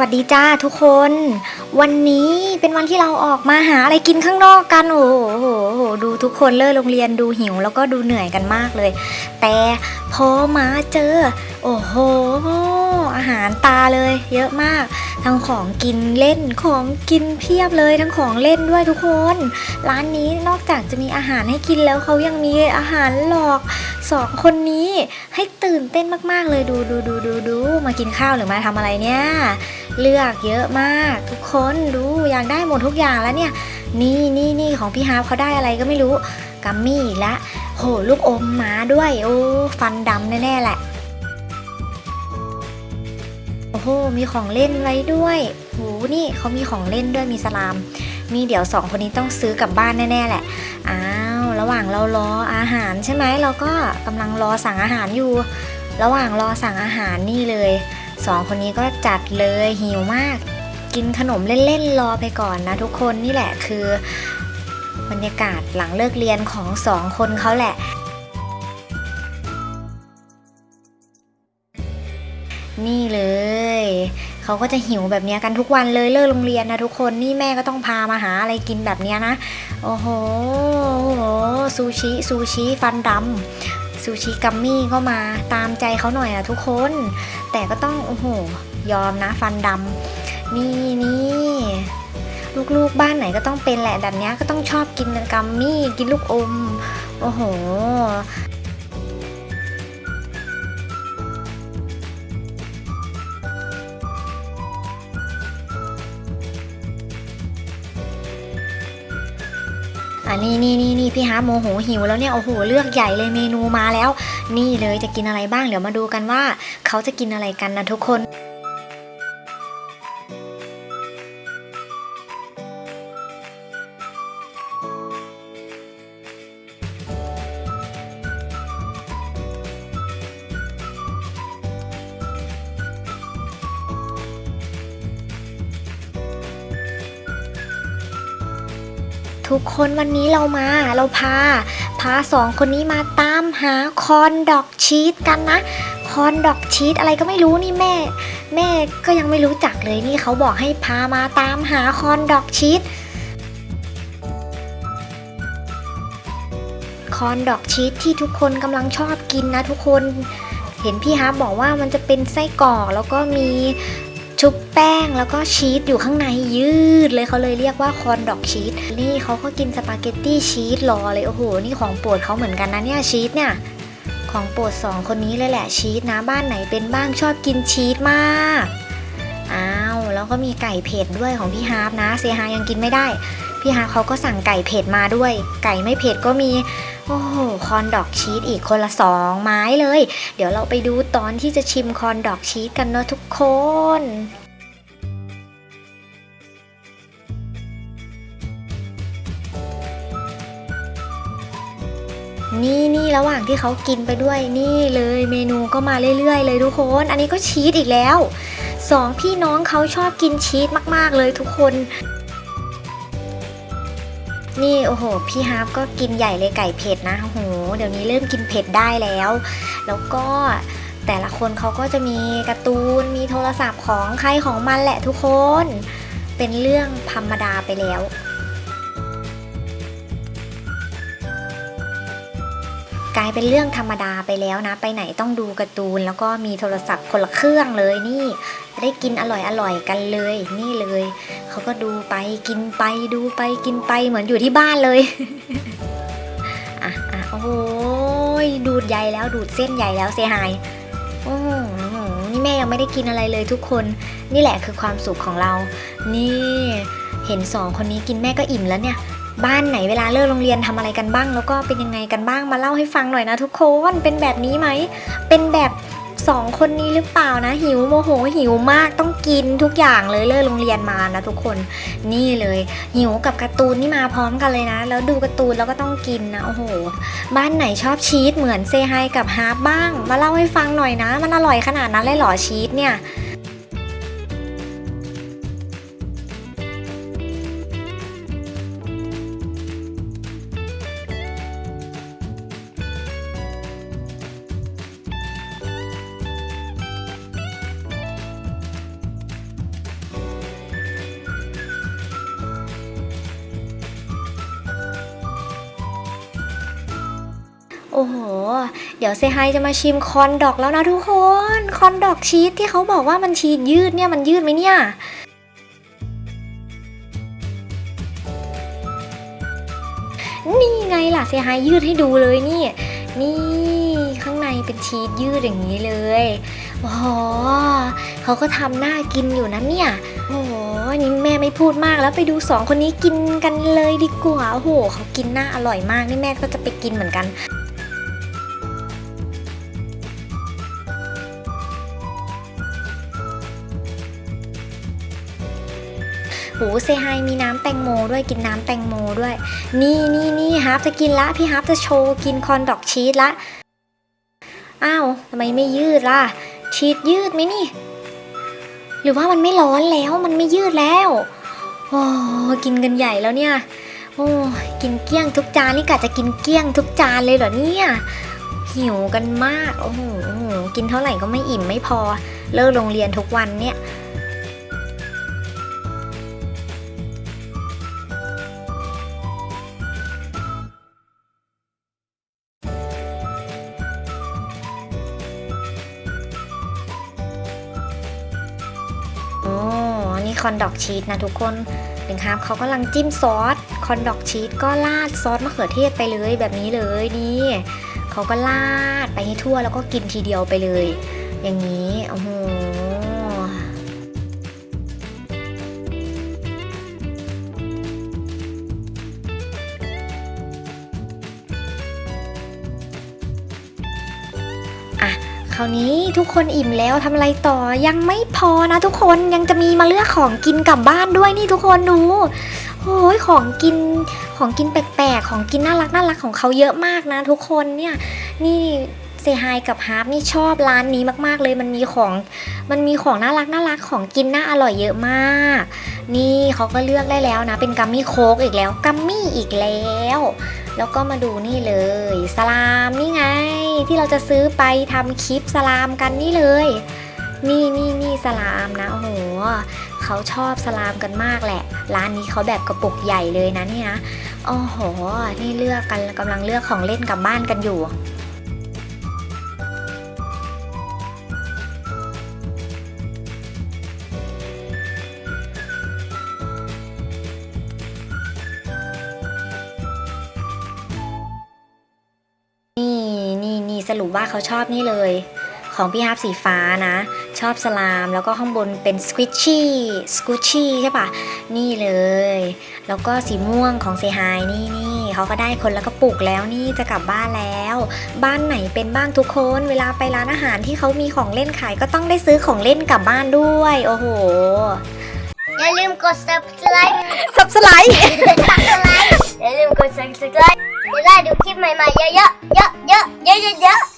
วัสดีจ้าทุกคน วันนี้เป็นวันที่เราออกมาหาอะไรกินข้างนอกกันโอ้โหโอ้โหโอ้โหดูทุกคนเลิกโรงเรียนดูหิวแล้วก็ดูเหนื่อยกันมากเลย แต่พอมาเจอ โอ้โห อาหารตาเลย เยอะมาก ทั้งของกินเล่นของกินเพียบเลยทั้งของเล่นด้วยทุกคน ร้านนี้นอกจากจะมีอาหารให้กินแล้วเขายังมีอาหารหลอกสองคนนี้ให้ตื่นเต้นมากๆเลยดูดูดูดูดูมากินข้าวหรือมาทำอะไรเนี่ย เลือกเยอะมากทุกคนดูอยากได้หมดทุกอย่างแล้วเนี่ยนี่นี่นี่ของพี่ฮาร์เขาได้อะไรก็ไม่รู้กัมมี่อีกละโหลูกอมหมาด้วย โอ้ ฟันดำแน่ๆแหละ โอ้โห มีของเล่นไว้ด้วยโหนี่เขามีของเล่นด้วยมีสลาม มีเดี๋ยวสองคนนี้ต้องซื้อกลับบ้านแน่ๆแหละ อ้าว ระหว่างเรารออาหารใช่ไหมเราก็กำลังรอสั่งอาหารอยู่ ระหว่างรอสั่งอาหารนี่เลยสองคนนี้ก็จัดเลยหิวมาก กินขนมเล่นๆรอไปก่อนนะทุกคนนี่แหละคือบรรยากาศหลังเลิกเรียนของสองคนเขาแหละนี่เลย เขาก็จะหิวแบบนี้กันทุกวันเลยเลิกโรงเรียนนะทุกคนนี่แม่ก็ต้องพามาหาอะไรกินแบบนี้นะ โอ้โหซูชิซูชิฟันดำซูชิกัมมี่ก็มาตามใจเขาหน่อยอะทุกคน แต่ก็ต้องโอ้โหยอมนะฟันดำนี่นี่ลูกๆบ้านไหนก็ต้องเป็นแหละแบบนี้ก็ต้องชอบกินกัมมี่กินลูกอม โอ้โห นี่นี่นี่นี่พี่ฮาโมโหหิวแล้วเนี่ยโอ้โหเลือกใหญ่เลยเมนูมาแล้ว นี่เลยจะกินอะไรบ้างเดี๋ยวมาดูกันว่า เขาจะกินอะไรกันนะทุกคน ทุกคนวันนี้เรามาเราพา พาสองคนนี้มาตามหาคอนดอกชีสกันนะ คอนดอกชีสอะไรก็ไม่รู้นี่แม่ แม่ก็ยังไม่รู้จักเลยนี่เขาบอกให้พามาตามหาคอนดอกชีสคอนดอกชีสที่ทุกคนกำลังชอบกินนะทุกคนเห็นพี่ฮาร์บอกว่ามันจะเป็นไส้กรอกแล้วก็มี ชุบแป้งแล้วก็ชีสอยู่ข้างในยืดเลยเขาเลยเรียกว่าคอนดอกชีสนี่เขาก็กินสปาเกตตี้ชีสรอเลยโอ้โหนี่ของโปรดเขาเหมือนกันนะเนี่ยชีสเนี่ยของโปรดสองคนนี้เลยแหละชีสนะบ้านไหนเป็นบ้างชอบกินชีสมากอ้าว แล้วก็มีไก่เผ็ดด้วยของพี่ฮาร์ฟนะเซฮายังกินไม่ได้ พี่ฮาร์ฟเขาก็สั่งไก่เผ็ดมาด้วย ไก่ไม่เผ็ดก็มี โอ้โหคอนดอกชีสอีกคนละสองไม้เลย เดี๋ยวเราไปดูตอนที่จะชิมคอนดอกชีสกันเนาะทุกคน นี่นี่ระหว่างที่เขากินไปด้วยนี่เลยเมนูก็มาเรื่อยๆ เลยทุกคน อันนี้ก็ชีสอีกแล้วสองพี่น้องเขาชอบกินชีสมากๆเลยทุกคน นี่โอ้โห พี่ฮาร์ปก็กินใหญ่เลยไก่เผ็ดนะโอ้โหเดี๋ยวนี้เริ่มกินเผ็ดได้แล้ว แล้วก็แต่ละคนเขาก็จะมีการ์ตูนมีโทรศัพท์ของใครของมันแหละทุกคน เป็นเรื่องธรรมดาไปแล้ว กลายเป็นเรื่องธรรมดาไปแล้วนะ ไปไหนต้องดูการ์ตูน แล้วก็มีโทรศัพท์คนละเครื่องเลยนี่ได้กินอร่อยอร่อยกันเลย นี่เลยเขาก็ดูไปกินไปดูไปกินไปเหมือนอยู่ที่บ้านเลยอะอะโอ้โหดูดใยแล้วดูดเส้นใยแล้วเสียหายโอ้โหนี่แม่ยังไม่ได้กินอะไรเลยทุกคน นี่แหละคือความสุขของเรา นี่เห็นสองคนนี้กินแม่ก็อิ่มแล้วเนี่ย บ้านไหนเวลาเลิกโรงเรียนทำอะไรกันบ้าง แล้วก็เป็นยังไงกันบ้างมาเล่าให้ฟังหน่อยนะทุกคนเป็นแบบนี้ไหมเป็นแบบสองคนนี้หรือเปล่านะ หิวโมโหหิวมากต้องกินทุกอย่างเลยเลิกโรงเรียนมานะทุกคนนี่เลย หิวกับการ์ตูนนี่มาพร้อมกันเลยนะ แล้วดูการ์ตูนแล้วก็ต้องกินนะโอ้โห บ้านไหนชอบชีสเหมือนเซไฮกับฮาร์บ้าง มาเล่าให้ฟังหน่อยนะ มันอร่อยขนาดนั้นเลยหรอชีสเนี่ย โอ้โห เดี๋ยวเซไฮจะมาชิมคอนดอกแล้วนะทุกคน คอนดอกชีสที่เขาบอกว่ามันชีสยืดเนี่ยมันยืดไหมเนี่ยนี่ไงล่ะเซไฮยยืดให้ดูเลยนี่ นี่ข้างในเป็นชีสยืดอย่างนี้เลยโอ้โหเขาก็ทำหน้ากินอยู่นะเนี่ยโอ้โหนี่แม่ไม่พูดมากแล้วไปดูสองคนนี้กินกันเลยดีกว่าโอ้โหเขากินหน้าอร่อยมากนี่แม่ก็จะไปกินเหมือนกัน หเซไฮมีน้ำแตงโมด้วยกินน้ำแตงโมด้วย นี่นี่นี่ฮาร์ปจะกินละ พี่ฮาร์ปจะโชว์กินคอนดอกชีสละ อ้าวทำไมไม่ยืดล่ะ ชีสยืดไหมนี่ หรือว่ามันไม่ร้อนแล้วมันไม่ยืดแล้วโอ้กินกันใหญ่แล้วเนี่ยโอ้กินเกลี้ยงทุกจานนี่กะจะกินเกลี้ยงทุกจานเลยเหรอเนี่ยหิวกันมากโอ้โหกินเท่าไหร่ก็ไม่อิ่มไม่พอ เลิกโรงเรียนทุกวันเนี่ย คอนดอกชีสนะทุกคนหนึ่งครับเขากำลังจิ้มซอสคอนดอกชีสก็ราดซอสมะเขือเทศไปเลยแบบนี้เลยนี่เขาก็ราดไปให้ทั่วแล้วก็กินทีเดียวไปเลย อย่างนี้โอ้โห คราวนี้ทุกคนอิ่มแล้วทำอะไรต่อยังไม่พอนะทุกคนยังจะมีมาเลือกของกินกลับบ้านด้วยนี่ทุกคนดูโอ้ยของกินของกินแปลกๆ ของกินน่ารักน่ารักของเขาเยอะมากนะ ทุกคนเนี่ยนี่เซฮายกับฮาร์ปนี่ชอบร้านนี้มากๆเลยมันมีของมันมีของน่ารักน่ารักของกินน่าอร่อยเยอะมาก นี่เขาก็เลือกได้แล้วนะ เป็นกัมมี่โค้กอีกแล้วกัมมี่อีกแล้ว แล้วก็มาดูนี่เลยสลามนี่ไง ที่เราจะซื้อไปทำคลิปสลามกันนี่เลย นี่นี่นี่สลามนะโอ้โหเขาชอบสลามกันมากแหละ ร้านนี้เขาแบบกระปุกใหญ่เลยนะเนี่ยโอ้โห นี่เลือกกันกำลังเลือกของเล่นกลับบ้านกันอยู่ สรุปว่าเขาชอบนี่เลย ของพี่ฮาร์ปสีฟ้านะ ชอบสลาม แล้วก็ข้างบนเป็นสควิชชี่สกูชี่ใช่ปะนี่เลย แล้วก็สีม่วงของเซฮายนี่นี่เขาก็ได้คนแล้วก็ปลูกแล้วนี่จะกลับบ้านแล้ว บ้านไหนเป็นบ้างทุกคน เวลาไปร้านอาหารที่เขามีของเล่นขายก็ต้องได้ซื้อของเล่นกลับบ้านด้วย โอ้โหอย่าลืมกด subscribe สับสไลด์อย่าลืมกด subscribe จะได้ดูคลิปใหม่ๆเยอะๆเยอะๆเยอะๆเยอะๆ